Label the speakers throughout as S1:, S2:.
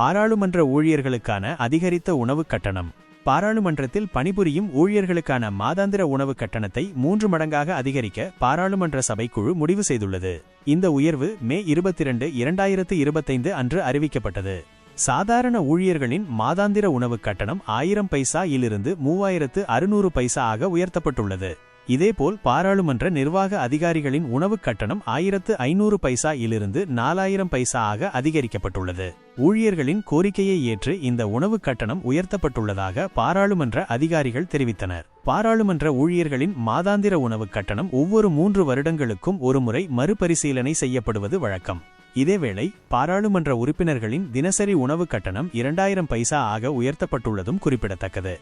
S1: பாராளுமன்ற ஊழியர்களுக்கான அதிகரித்த உணவுக் கட்டணம். பாராளுமன்றத்தில் பணிபுரியும் ஊழியர்களுக்கான மாதாந்திர உணவு கட்டணத்தை மூன்று மடங்காக அதிகரிக்க பாராளுமன்ற சபைக்குழு முடிவு செய்துள்ளது. இந்த உயர்வு மே இருபத்திரண்டு இரண்டாயிரத்து இருபத்தைந்து அன்று அறிவிக்கப்பட்டது. சாதாரண ஊழியர்களின் மாதாந்திர உணவு கட்டணம் ஆயிரம் பைசா இலிருந்து மூவாயிரத்து அறுநூறு பைசா ஆக உயர்த்தப்பட்டுள்ளது. இதேபோல் பாராளுமன்ற நிர்வாக அதிகாரிகளின் உணவுக் கட்டணம் ஆயிரத்து ஐநூறு பைசா இலிருந்து நாலாயிரம் பைசா ஆக அதிகரிக்கப்பட்டுள்ளது. ஊழியர்களின் கோரிக்கையை ஏற்று இந்த உணவுக் கட்டணம் உயர்த்தப்பட்டுள்ளதாக பாராளுமன்ற அதிகாரிகள் தெரிவித்தனர். பாராளுமன்ற ஊழியர்களின் மாதாந்திர உணவுக் கட்டணம் ஒவ்வொரு மூன்று வருடங்களுக்கும் ஒருமுறை மறுபரிசீலனை செய்யப்படுவது வழக்கம். இதேவேளை பாராளுமன்ற உறுப்பினர்களின் தினசரி உணவுக் கட்டணம் இரண்டாயிரம் பைசா ஆக உயர்த்தப்பட்டுள்ளதும் குறிப்பிடத்தக்கது.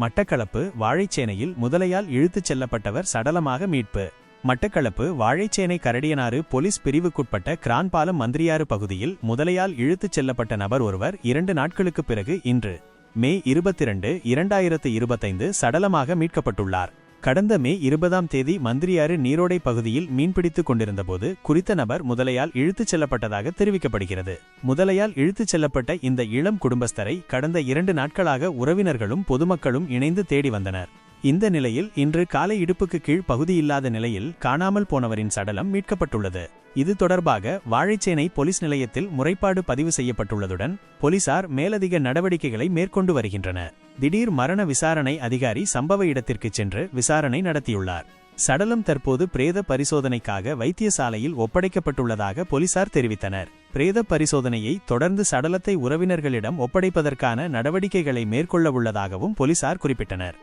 S1: மட்டக்களப்பு வாழைச்சேனையில் முதலையால் இழுத்துச் செல்லப்பட்டவர் சடலமாக மீட்பு. மட்டக்களப்பு வாழைச்சேனை கரடியனாறு போலீஸ் பிரிவுக்குட்பட்ட கிரான்பாலம் மந்திரியாறு பகுதியில் முதலையால் இழுத்துச் செல்லப்பட்ட நபர் ஒருவர் இரண்டு நாட்களுக்குப் பிறகு இன்று மே இருபத்திரண்டு இரண்டாயிரத்து இருபத்தைந்து சடலமாக மீட்கப்பட்டுள்ளார். கடந்த மே இருபதாம் தேதி மந்திரியாறு நீரோடை பகுதியில் மீன்பிடித்துக் கொண்டிருந்தபோது குறித்த நபர் முதலையால் இழுத்துச் செல்லப்பட்டதாக தெரிவிக்கப்படுகிறது. முதலையால் இழுத்துச் செல்லப்பட்ட இந்த இளம் குடும்பஸ்தரை கடந்த இரண்டு நாட்களாக உறவினர்களும் பொதுமக்களும் இணைந்து தேடி வந்தனர். இந்த நிலையில் இன்று காலை இடுப்புக்கு கீழ் பகுதியில்லாத நிலையில் காணாமல் போனவரின் சடலம் மீட்கப்பட்டுள்ளது. இது தொடர்பாக வாழைச்சேனை போலீஸ் நிலையத்தில் முறைப்பாடு பதிவு செய்யப்பட்டுள்ளதுடன் போலீசார் மேலதிக நடவடிக்கைகளை மேற்கொண்டு வருகின்றனர். திடீர் மரண விசாரணை அதிகாரி சம்பவ இடத்திற்கு சென்று விசாரணை நடத்தியுள்ளார். சடலம் தற்போது பிரேத பரிசோதனைக்காக வைத்தியசாலையில் ஒப்படைக்கப்பட்டுள்ளதாக போலீசார் தெரிவித்தனர். பிரேத பரிசோதனையை தொடர்ந்து சடலத்தை உறவினர்களிடம் ஒப்படைப்பதற்கான நடவடிக்கைகளை மேற்கொள்ளவுள்ளதாகவும் போலீசார் குறிப்பிட்டனர்.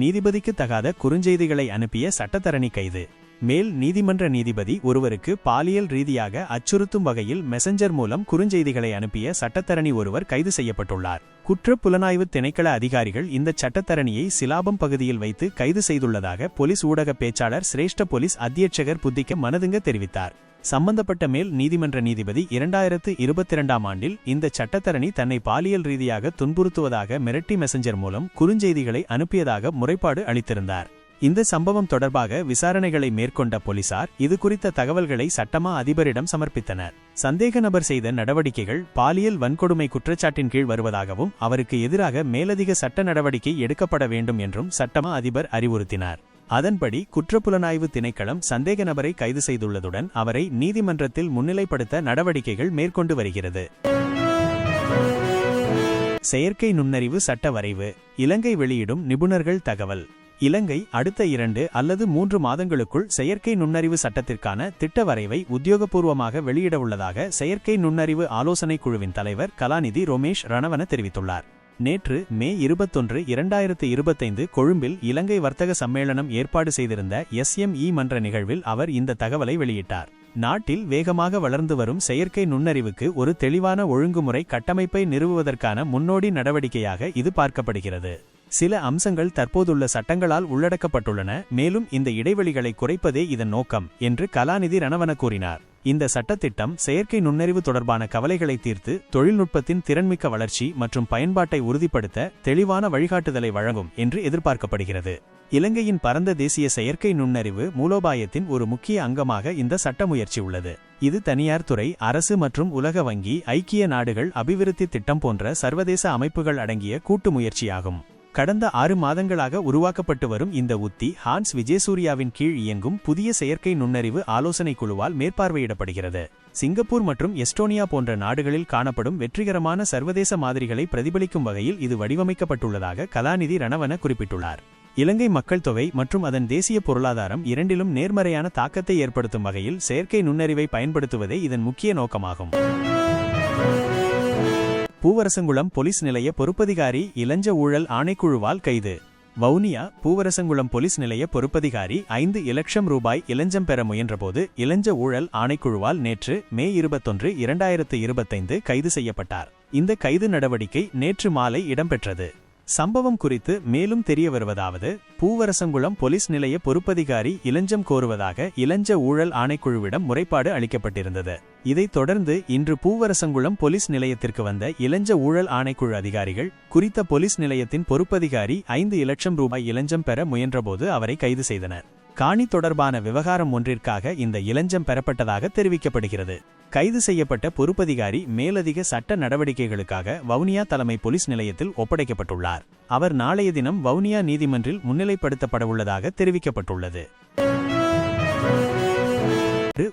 S1: நீதிபதிக்கு தகாத குறுஞ்செய்திகளை அனுப்பிய சட்டத்தரணி கைது. மேல் நீதிமன்ற நீதிபதி ஒருவருக்கு பாலியல் ரீதியாக அச்சுறுத்தும் வகையில் மெசஞ்சர் மூலம் குறுஞ்செய்திகளை அனுப்பிய சட்டத்தரணி ஒருவர் கைது செய்யப்பட்டுள்ளார். குற்ற புலனாய்வு திணைக்கள அதிகாரிகள் இந்த சட்டத்தரணியை சிலாபம் பகுதியில் வைத்து கைது செய்துள்ளதாக போலீஸ் ஊடக பேச்சாளர் சிரேஷ்ட போலீஸ் அத்தியட்சகர் புத்திக்க மனதுங்க தெரிவித்தார். சம்பந்தப்பட்ட மேல் நீதிமன்ற நீதிபதி இரண்டாயிரத்து இருபத்தி இரண்டாம் ஆண்டில் இந்த சட்டத்தரணி தன்னை பாலியல் ரீதியாக துன்புறுத்துவதாக மிரட்டி மெசஞ்சர் மூலம் குறுஞ்செய்திகளை அனுப்பியதாக முறைப்பாடு அளித்திருந்தார். இந்த சம்பவம் தொடர்பாக விசாரணைகளை மேற்கொண்ட போலீசார் இது குறித்த தகவல்களை சட்டமா அதிபரிடம் சமர்ப்பித்தனர். சந்தேக நபர் செய்த நடவடிக்கைகள் பாலியல் வன்கொடுமை குற்றச்சாட்டின் கீழ் வருவதாகவும் அவருக்கு எதிராக மேலதிக சட்ட நடவடிக்கை எடுக்கப்பட வேண்டும் என்றும் சட்டமா அதிபர் அறிவுறுத்தினார். அதன்படி குற்றப்புலனாய்வு திணைக்களம் சந்தேக நபரை கைது செய்துள்ளதுடன் அவரை நீதிமன்றத்தில் முன்னிலைப்படுத்த நடவடிக்கைகள் மேற்கொண்டு வருகிறது. செயற்கை நுண்ணறிவு சட்ட வரைவு இலங்கை வெளியிடும் நிபுணர்கள் தகவல். இலங்கை அடுத்த இரண்டு அல்லது மூன்று மாதங்களுக்குள் செயற்கை நுண்ணறிவு சட்டத்திற்கான திட்ட வரைவை உத்தியோகபூர்வமாக வெளியிடவுள்ளதாக செயற்கை நுண்ணறிவு ஆலோசனைக் குழுவின் தலைவர் கலாநிதி ரோமேஷ் ரணவன தெரிவித்துள்ளார். நேற்று மே இருபத்தொன்று இரண்டாயிரத்து இருபத்தைந்து கொழும்பில் இலங்கை வர்த்தக சம்மேளனம் ஏற்பாடு செய்திருந்த எஸ்எம்இ மன்ற நிகழ்வில் அவர் இந்த தகவலை வெளியிட்டார். நாட்டில் வேகமாக வளர்ந்து வரும் செயற்கை நுண்ணறிவுக்கு ஒரு தெளிவான ஒழுங்குமுறை கட்டமைப்பை நிறுவுவதற்கான முன்னோடி நடவடிக்கையாக இது பார்க்கப்படுகிறது. சில அம்சங்கள் தற்போதுள்ள சட்டங்களால் உள்ளடக்கப்பட்டுள்ளன மேலும் இந்த இடைவெளிகளை குறைப்பதே இதன் நோக்கம் என்று கலாநிதி ரணவன கூறினார். இந்த சட்டத்திட்டம் செயற்கை நுண்ணறிவு தொடர்பான கவலைகளை தீர்த்து தொழில்நுட்பத்தின் திறன்மிக்க வளர்ச்சி மற்றும் பயன்பாட்டை உறுதிப்படுத்த தெளிவான வழிகாட்டுதலை வழங்கும் என்று எதிர்பார்க்கப்படுகிறது. இலங்கையின் பரந்த தேசிய செயற்கை நுண்ணறிவு மூலோபாயத்தின் ஒரு முக்கிய அங்கமாக இந்த சட்ட முயற்சி உள்ளது. இது தனியார் துறை அரசு மற்றும் உலக வங்கி ஐக்கிய நாடுகள் அபிவிருத்தி திட்டம் போன்ற சர்வதேச அமைப்புகள் அடங்கிய கூட்டு முயற்சியாகும். கடந்த ஆறு மாதங்களாக உருவாக்கப்பட்டு வரும் இந்த உத்தி ஹான்ஸ் விஜயசூர்யாவின் கீழ் இயங்கும் புதிய செயற்கை நுண்ணறிவு ஆலோசனை குழுவால் மேற்பார்வையிடப்படுகிறது. சிங்கப்பூர் மற்றும் எஸ்டோனியா போன்ற நாடுகளில் காணப்படும் வெற்றிகரமான சர்வதேச மாதிரிகளை பிரதிபலிக்கும் வகையில் இது வடிவமைக்கப்பட்டுள்ளதாக கலாநிதி ரணவன குறிப்பிட்டுள்ளார். இலங்கை மக்கள் தொகை மற்றும் அதன் தேசிய பொருளாதாரம் இரண்டிலும் நேர்மறையான தாக்கத்தை ஏற்படுத்தும் வகையில் செயற்கை நுண்ணறிவை பயன்படுத்துவதே இதன் முக்கிய நோக்கமாகும். பூவரசங்குளம் போலீஸ் நிலைய பொறுப்பதிகாரி இளஞ்ச ஊழல் ஆணைக்குழுவால் கைது. வவுனியா பூவரசங்குளம் போலீஸ் நிலைய பொறுப்பதிகாரி ஐந்து இலட்சம் ரூபாய் இளஞ்சம் பெற முயன்றபோது இளஞ்ச ஊழல் ஆணைக்குழுவால் நேற்று மே இருபத்தொன்று இரண்டாயிரத்து இருபத்தைந்து கைது செய்யப்பட்டார். இந்த கைது நடவடிக்கை நேற்று மாலை இடம்பெற்றது. சம்பவம் குறித்து மேலும் தெரிய வருவதாவது பூவரசங்குளம் போலீஸ் நிலைய பொறுப்பதிகாரி இளஞ்சம் கோருவதாக இளஞ்ச ஊழல் ஆணைக்குழுவிடம் முறைப்பாடு அளிக்கப்பட்டிருந்தது. இதைத் தொடர்ந்து இன்று பூவரசங்குளம் போலீஸ் நிலையத்திற்கு வந்த இளஞ்ச ஊழல் ஆணைக்குழு அதிகாரிகள் குறித்த போலீஸ் நிலையத்தின் பொறுப்பதிகாரி ஐந்து இலட்சம் ரூபாய் இளஞ்சம் பெற முயன்றபோது அவரை கைது செய்தனர். காணி தொடர்பான விவகாரம் ஒன்றிற்காக இந்த இளஞ்சம் பெறப்பட்டதாக தெரிவிக்கப்படுகிறது. கைது செய்யப்பட்ட பொறுப்பதிகாரி மேலதிக சட்ட நடவடிக்கைகளுக்காக வவுனியா தலைமை போலீஸ் நிலையத்தில் ஒப்படைக்கப்பட்டுள்ளார். அவர் நாளைய தினம் வவுனியா நீதிமன்றில் முன்னிலைப்படுத்தப்படவுள்ளதாக தெரிவிக்கப்பட்டுள்ளது.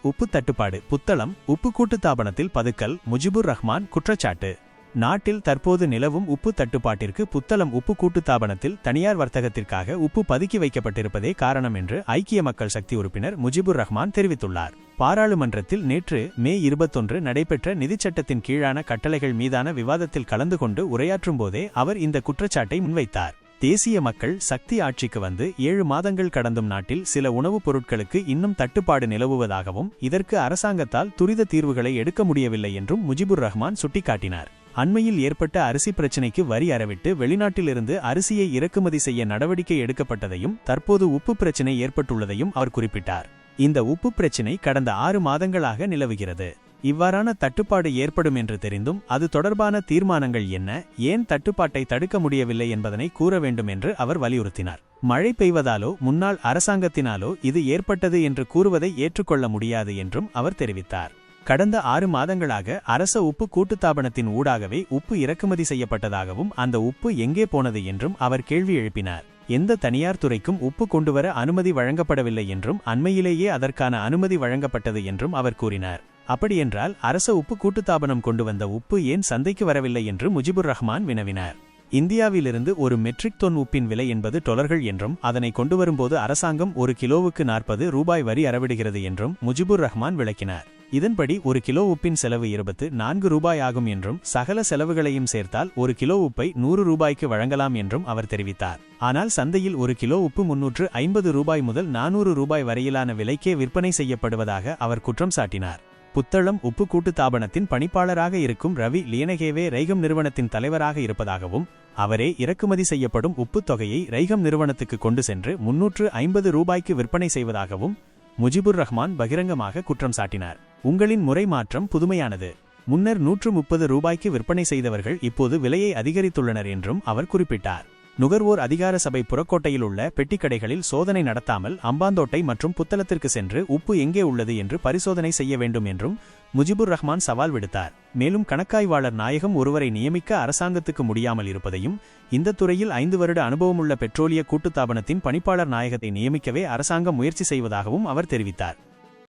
S1: உப்பு தட்டுப்பாடு புத்தளம் உப்பு கூட்டுத்தாபனத்தில் பதுக்கல் முஜிபுர் ரஹ்மான் குற்றச்சாட்டு. நாட்டில் தற்போது நிலவும் உப்பு தட்டுப்பாட்டிற்கு புத்தளம் உப்பு கூட்டுத்தாபனத்தில் தனியார் வர்த்தகத்திற்காக உப்பு பதுக்கி வைக்கப்பட்டிருப்பதே காரணம் என்று ஐக்கிய மக்கள் சக்தி உறுப்பினர் முஜிபுர் ரஹ்மான் தெரிவித்துள்ளார். பாராளுமன்றத்தில் நேற்று மே இருபத்தொன்று நடைபெற்ற நிதிச்சட்டத்தின் கீழான கட்டளைகள் மீதான விவாதத்தில் கலந்து கொண்டு உரையாற்றும் போதே அவர் இந்த குற்றச்சாட்டை முன்வைத்தார். தேசிய மக்கள் சக்தி ஆட்சிக்கு வந்து ஏழு மாதங்கள் கடந்தும் நாட்டில் சில உணவுப் பொருட்களுக்கு இன்னும் தட்டுப்பாடு நிலவுவதாகவும் இதற்கு அரசாங்கத்தால் துரித தீர்வுகளை எடுக்க முடியவில்லை என்றும் முஜிபுர் ரஹ்மான் சுட்டிக்காட்டினார். அண்மையில் ஏற்பட்ட அரிசி பிரச்சினைக்கு வரி அறவிட்டு வெளிநாட்டிலிருந்து அரிசியை இறக்குமதி செய்ய நடவடிக்கை எடுக்கப்பட்டதையும் தற்போது உப்பு பிரச்சினை ஏற்பட்டுள்ளதையும் அவர் குறிப்பிட்டார். இந்த உப்பு பிரச்சினை கடந்த ஆறு மாதங்களாக நிலவுகிறது. இவ்வாறான தட்டுப்பாடு ஏற்படும் என்று தெரிந்தும் அது தொடர்பான தீர்மானங்கள் என்ன ஏன் தட்டுப்பாட்டை தடுக்க முடியவில்லை என்பதனை கூற வேண்டும் என்று அவர் வலியுறுத்தினார். மழை பெய்வதாலோ முன்னாள் அரசாங்கத்தினாலோ இது ஏற்பட்டது என்று கூறுவதை ஏற்றுக்கொள்ள முடியாது என்றும் அவர் தெரிவித்தார். கடந்த ஆறு மாதங்களாக அரச உப்பு கூட்டுத்தாபனத்தின் ஊடாகவே உப்பு இறக்குமதி செய்யப்பட்டதாகவும் அந்த உப்பு எங்கே போனது என்றும் அவர் கேள்வி எழுப்பினார். எந்த தனியார் துறைக்கும் உப்பு கொண்டுவர அனுமதி வழங்கப்படவில்லை என்றும் அண்மையிலேயே அதற்கான அனுமதி வழங்கப்பட்டது என்றும் அவர் கூறினார். அப்படியென்றால் அரச உப்பு கூட்டுத்தாபனம் கொண்டு வந்த உப்பு ஏன் சந்தைக்கு வரவில்லை என்று முஜிபுர் ரஹ்மான் வினவினார். இந்தியாவிலிருந்து ஒரு மெட்ரிக் தொன் உப்பின் விலை என்பது டொலர்கள் என்றும் அதனை கொண்டு வரும்போது அரசாங்கம் ஒரு கிலோவுக்கு நாற்பது ரூபாய் வரி அறவிடுகிறது என்றும் முஜிபுர் ரஹ்மான் விளக்கினார். இதன்படி ஒரு கிலோ உப்பின் செலவு இருபத்து நான்கு ரூபாய் ஆகும் என்றும் சகல செலவுகளையும் சேர்த்தால் ஒரு கிலோ உப்பை நூறு ரூபாய்க்கு வழங்கலாம் என்றும் அவர் தெரிவித்தார். ஆனால் சந்தையில் ஒரு கிலோ உப்பு முன்னூற்று ஐம்பது ரூபாய் முதல் நானூறு ரூபாய் வரையிலான விலைக்கே விற்பனை செய்யப்படுவதாக அவர் குற்றம் சாட்டினார். புத்தளம் உப்பு கூட்டு தாபனத்தின் பணிப்பாளராக இருக்கும் ரவி லியனகேவே ரைகம் நிறுவனத்தின் தலைவராக இருப்பதாகவும் அவரே இறக்குமதி செய்யப்படும் உப்பு தொகையை ரைகம் நிறுவனத்துக்கு கொண்டு சென்று முன்னூற்று ஐம்பது ரூபாய்க்கு விற்பனை செய்வதாகவும் முஜிபுர் ரஹ்மான் பகிரங்கமாக குற்றம் சாட்டினார். உங்களின் முறை மாற்றம் புதுமையானது. முன்னர் நூற்று முப்பது ரூபாய்க்கு விற்பனை செய்தவர்கள் இப்போது விலையை அதிகரித்துள்ளனர் என்றும் அவர் குறிப்பிட்டார். நுகர்வோர் அதிகார சபை புறக்கோட்டையில் உள்ள பெட்டிக்கடைகளில் சோதனை நடத்தாமல் அம்பாந்தோட்டை மற்றும் புத்தளத்திற்கு சென்று உப்பு எங்கே உள்ளது என்று பரிசோதனை செய்ய வேண்டும் என்றும் முஜிபுர் ரஹ்மான் சவால் விடுத்தார். மேலும் கணக்காய்வாளர் நாயகம் ஒருவரை நியமிக்க அரசாங்கத்துக்கு முடியாமல் இருப்பதையும் இந்த துறையில் ஐந்து வருட அனுபவமுள்ள பெட்ரோலிய கூட்டுத்தாபனத்தின் பணிப்பாளர் நாயகத்தை நியமிக்கவே அரசாங்கம் முயற்சி செய்வதாகவும் அவர் தெரிவித்தார்.